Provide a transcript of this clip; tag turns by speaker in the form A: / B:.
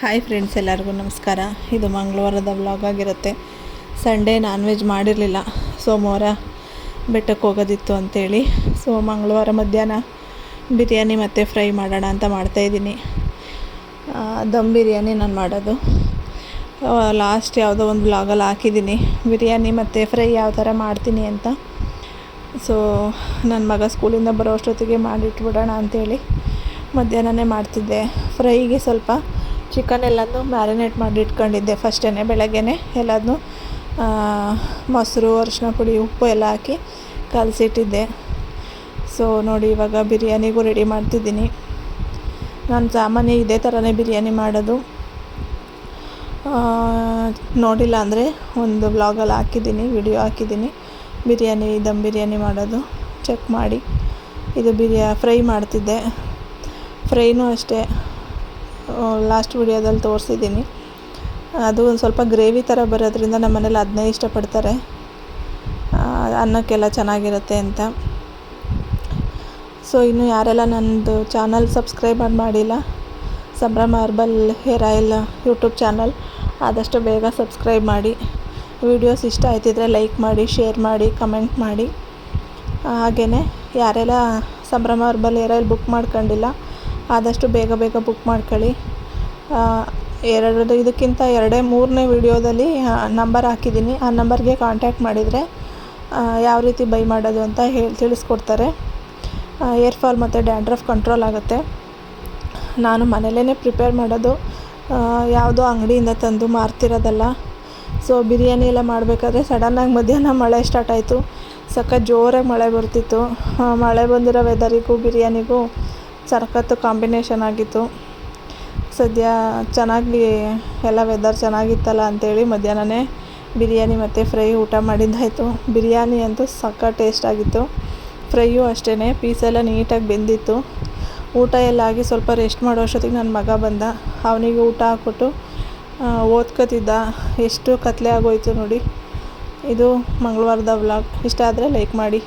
A: Hi friends, ಎಲ್ಲರಿಗೂ ನಮಸ್ಕಾರ. ಇದು ಮಂಗಳವಾರದ ವ್ಲಾಗ್ ಆಗಿರುತ್ತೆ. ಸಂಡೇ ನಾನ್ ವೆಜ್ ಮಾಡಿರಲಿಲ್ಲ. ಸೋಮವಾರ ಬೆಟ್ಟಕ್ಕೆ ಹೋಗೋದಿತ್ತು ಅಂಥೇಳಿ ಸೊ, ಮಂಗಳವಾರ ಮಧ್ಯಾಹ್ನ ಬಿರಿಯಾನಿ ಮತ್ತು ಫ್ರೈ ಮಾಡೋಣ ಅಂತ ಮಾಡ್ತಾಯಿದ್ದೀನಿ ದಮ್ ಬಿರಿಯಾನಿ ನಾನು ಮಾಡೋದು. ಲಾಸ್ಟ್ ಯಾವುದೋ ಒಂದು ವ್ಲಾಗಲ್ಲಿ ಹಾಕಿದ್ದೀನಿ. ಬಿರಿಯಾನಿ ಮತ್ತು ಫ್ರೈ ಯಾವ ಥರ ಮಾಡ್ತೀನಿ ಅಂತ. ಸೊ ನನ್ನ ಮಗ ಸ್ಕೂಲಿಂದ ಬರೋ ಅಷ್ಟೊತ್ತಿಗೆ ಮಾಡಿಟ್ಬಿಡೋಣ ಅಂಥೇಳಿ ಮಧ್ಯಾಹ್ನನೇ ಮಾಡ್ತಿದ್ದೆ. ಫ್ರೈಗೆ ಸ್ವಲ್ಪ ಚಿಕನ್ ಎಲ್ಲನೂ ಮ್ಯಾರಿನೇಟ್ ಮಾಡಿ ಇಟ್ಕೊಂಡಿದ್ದೆ ಫಸ್ಟೇ ಬೆಳಗ್ಗೆನೆ ಎಲ್ಲದನ್ನೂ ಮೊಸರು ಅರಿಶಿನ ಪುಡಿ, ಉಪ್ಪು ಎಲ್ಲ ಹಾಕಿ ಕಲಸಿಟ್ಟಿದ್ದೆ. ಸೊ ನೋಡಿ ಇವಾಗ ಬಿರಿಯಾನಿಗೂ ರೆಡಿ ಮಾಡ್ತಿದ್ದೀನಿ. ನಾನು ಸಾಮಾನ್ಯ ಇದೇ ಥರನೇ ಬಿರಿಯಾನಿ ಮಾಡೋದು. ನೋಡಿಲ್ಲ ಅಂದರೆ ಒಂದು ವ್ಲಾಗಲ್ಲಿ ಹಾಕಿದ್ದೀನಿ ವಿಡಿಯೋ ಹಾಕಿದ್ದೀನಿ. ಬಿರಿಯಾನಿ, ದಮ್ ಬಿರಿಯಾನಿ ಮಾಡೋದು. ಚೆಕ್ ಮಾಡಿ. ಇದು ಬಿರಿಯಾ, ಫ್ರೈ ಮಾಡ್ತಿದ್ದೆ. ಫ್ರೈನೂ ಅಷ್ಟೇ. ಲಾಸ್ಟ್ ವಿಡಿಯೋದಲ್ಲಿ ತೋರಿಸಿದ್ದೀನಿ. ಅದು ಒಂದು ಸ್ವಲ್ಪ ಗ್ರೇವಿ ಥರ ಬರೋದ್ರಿಂದ ನಮ್ಮ ಮನೇಲಿ ಅದನ್ನೇ ಇಷ್ಟಪಡ್ತಾರೆ ಅನ್ನಕ್ಕೆಲ್ಲ ಚೆನ್ನಾಗಿರುತ್ತೆ ಅಂತ. ಸೊ ಇನ್ನು ಯಾರೆಲ್ಲ ನನ್ನದು ಚಾನಲ್ ಸಬ್ಸ್ಕ್ರೈಬ್ ಮಾಡಿಲ್ಲ, Sambhrama herbal hair oil YouTube channel ಆದಷ್ಟು ಬೇಗ ಸಬ್ಸ್ಕ್ರೈಬ್ ಮಾಡಿ. ವಿಡಿಯೋಸ್ ಇಷ್ಟ ಆಯ್ತಿದ್ರೆ ಲೈಕ್ ಮಾಡಿ ಶೇರ್ ಮಾಡಿ ಕಮೆಂಟ್ ಮಾಡಿ. ಹಾಗೆಯೇ ಯಾರೆಲ್ಲ ಸಂಭ್ರಮ ಹರ್ಬಲ್ ಹೇರ್ ಆಯಿಲ್ ಬುಕ್ ಮಾಡ್ಕೊಂಡಿಲ್ಲ ಆದಷ್ಟು ಬೇಗ ಬೇಗ ಬುಕ್ ಮಾಡ್ಕೊಳ್ಳಿ. ಎರಡು ಇದಕ್ಕಿಂತ ಎರಡೇ ಮೂರನೇ ವಿಡಿಯೋದಲ್ಲಿ ನಂಬರ್ ಹಾಕಿದ್ದೀನಿ. ಆ ನಂಬರ್ಗೆ ಕಾಂಟ್ಯಾಕ್ಟ್ ಮಾಡಿದರೆ ಯಾವ ರೀತಿ ಬೈ ಮಾಡೋದು ಅಂತ ಹೇಳಿ ತಿಳಿಸ್ಕೊಡ್ತಾರೆ. ಏರ್ ಫಾಲ್ ಮತ್ತು ಡ್ಯಾಂಡ್ರಫ್ ಕಂಟ್ರೋಲ್ ಆಗುತ್ತೆ. ನಾನು ಮನೇಲೇ ಪ್ರಿಪೇರ್ ಮಾಡೋದು ಯಾವುದೋ ಅಂಗಡಿಯಿಂದ ತಂದು ಮಾರ್ತಿರೋದಲ್ಲ. ಸೊ ಬಿರಿಯಾನಿ ಎಲ್ಲ ಮಾಡಬೇಕಾದ್ರೆ ಸಡನ್ನಾಗಿ ಮಧ್ಯಾಹ್ನ ಮಳೆ ಸ್ಟಾರ್ಟ್ ಆಯಿತು. ಸಖತ್ ಜೋರಾಗಿ ಮಳೆ ಬರ್ತಿತ್ತು. ಮಳೆ ಬಂದಿರೋ ವೆದರಿಗೂ ಬಿರಿಯಾನಿಗೂ ಸಖತ್ತು ಕಾಂಬಿನೇಷನ್ ಆಗಿತ್ತು. ಸದ್ಯ ಚೆನ್ನಾಗಿ ಎಲ್ಲ ವೆದರ್ ಚೆನ್ನಾಗಿತ್ತಲ್ಲ ಅಂಥೇಳಿ ಮಧ್ಯಾಹ್ನನೇ ಬಿರಿಯಾನಿ ಮತ್ತು ಫ್ರೈ ಊಟ ಮಾಡಿದ್ದಾಯಿತು. ಬಿರಿಯಾನಿ ಅಂತೂ ಸಖತ್ ಟೇಸ್ಟ್ ಆಗಿತ್ತು. ಫ್ರೈಯೂ ಅಷ್ಟೇ ಪೀಸೆಲ್ಲ ನೀಟಾಗಿ ಬೆಂದಿತ್ತು. ಊಟ ಎಲ್ಲ ಆಗಿ ಸ್ವಲ್ಪ ರೆಸ್ಟ್ ಮಾಡೋ ಅಷ್ಟೊತ್ತಿಗೆ ನನ್ನ ಮಗ ಬಂದ. ಅವನಿಗೆ ಊಟ ಹಾಕ್ಬಿಟ್ಟು ಓದ್ಕೋತಿದ್ದ. ಎಷ್ಟು ಕತ್ಲೆ ಆಗೋಯ್ತು ನೋಡಿ. ಇದು ಮಂಗಳವಾರದ ವ್ಲಾಗ್ ಇಷ್ಟ ಆದರೆ ಲೈಕ್ ಮಾಡಿ.